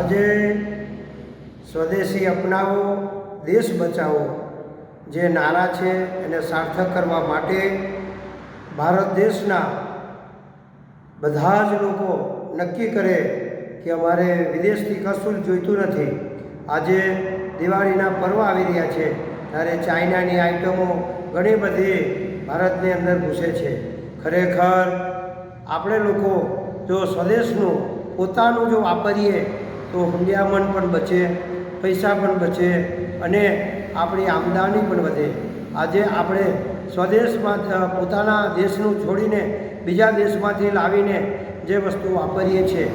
આજે સ્વદેશી અપનાવો, દેશ બચાવો, જે નારા છે એને સાર્થક કરવા માટે ભારત દેશના બધા જ લોકો નક્કી કરે કે અમારે વિદેશથી કશું જોઈતું નથી. આજે દિવાળીના પર્વ આવી રહ્યા છે, ત્યારે ચાઇનાની આઇટમો ઘણી બધી ભારતની અંદર ઘૂસે છે. ખરેખર, આપણે લોકો જો સ્વદેશનું પોતાનું જો વાપરીએ તો હુંડિયામણ પણ બચે, પૈસા પણ બચે અને આપણી આમદાની પણ વધે. આજે આપણે સ્વદેશમાં પોતાના દેશનું છોડીને બીજા દેશમાંથી લાવીને જે વસ્તુ વાપરીએ છીએ,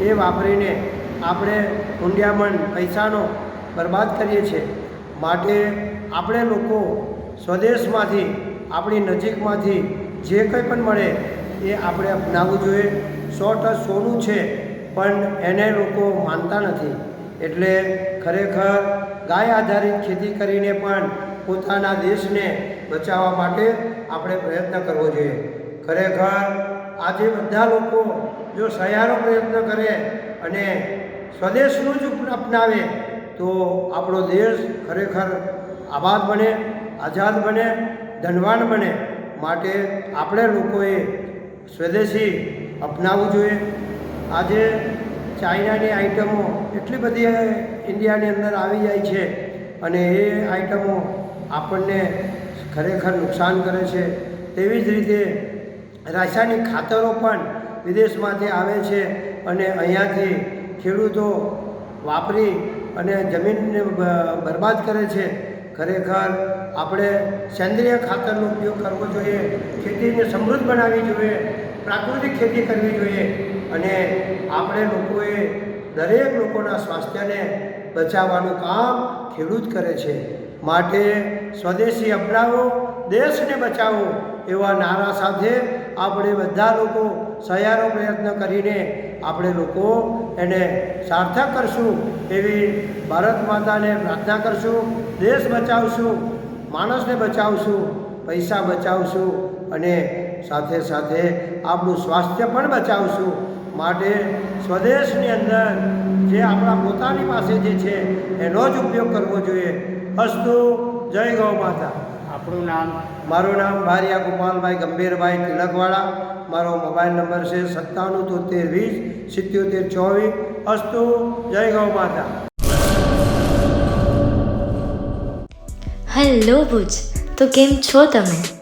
એ વાપરીને આપણે હુંડિયામણ પૈસાનો બરબાદ કરીએ છીએ. માટે આપણે લોકો સ્વદેશમાંથી, આપણી નજીકમાંથી જે કંઈ પણ મળે, એ આપણે અપનાવવું જોઈએ. સો ટચ સોનું છે પણ એને લોકો માનતા નથી. એટલે ખરેખર ગાય આધારિત ખેતી કરીને પણ પોતાના દેશને બચાવવા માટે આપણે પ્રયત્ન કરવો જોઈએ. ખરેખર આજે બધા લોકો જો સહિયારો પ્રયત્ન કરે અને સ્વદેશનું જ અપનાવે, તો આપણો દેશ ખરેખર આબાદ બને, આઝાદ બને, ધનવાન બને માટે આપણે લોકોએ સ્વદેશી અપનાવવું જોઈએ. આજે ચાઇનાની આઇટમો એટલી બધી ઇન્ડિયાની અંદર આવી જાય છે અને એ આઇટમો આપણને ખરેખર નુકસાન કરે છે. તેવી જ રીતે રાસાયણિક ખાતરો પણ વિદેશમાંથી આવે છે અને અહીંયાથી ખેડૂતો વાપરી અને જમીનને બરબાદ કરે છે. ખરેખર આપણે સેન્દ્રિય ખાતરનો ઉપયોગ કરવો જોઈએ, ખેતીને સમૃદ્ધ બનાવવી જોઈએ. પ્રાકૃતિક ખેતી કરવી જોઈએ અને આપણે લોકોએ દરેક લોકોના સ્વાસ્થ્યને બચાવવાનું કામ ખેડૂત કરે છે. માટે સ્વદેશી અપનાવો, દેશને બચાવો એવા નારા સાથે આપણે બધા લોકો સહિયારો પ્રયત્ન કરીને આપણે લોકો એને સાર્થક કરશું એવી ભારત માતાને પ્રાર્થના કરશું. દેશ બચાવશું, માણસને બચાવશું, પૈસા બચાવશું અને સાથે સાથે આપણું સ્વાસ્થ્ય પણ બચાવશું. માટે સ્વદેશની અંદર જે આપણા પોતાની પાસે જે છે એનો જ ઉપયોગ કરવો જોઈએ. અસ્તુ જય ગૌ માતા. આપણું નામ? મારું નામ બારિયા ગોપાલભાઈ ગંભીરભાઈ તિલકવાળા. મારો મોબાઈલ નંબર છે સત્તાણું તોતેર વીસ સિત્યોતેર ચોવીસ. અસ્તુ જય ગૌ માતા. હેલો ભુજ તો કેમ છો તમે?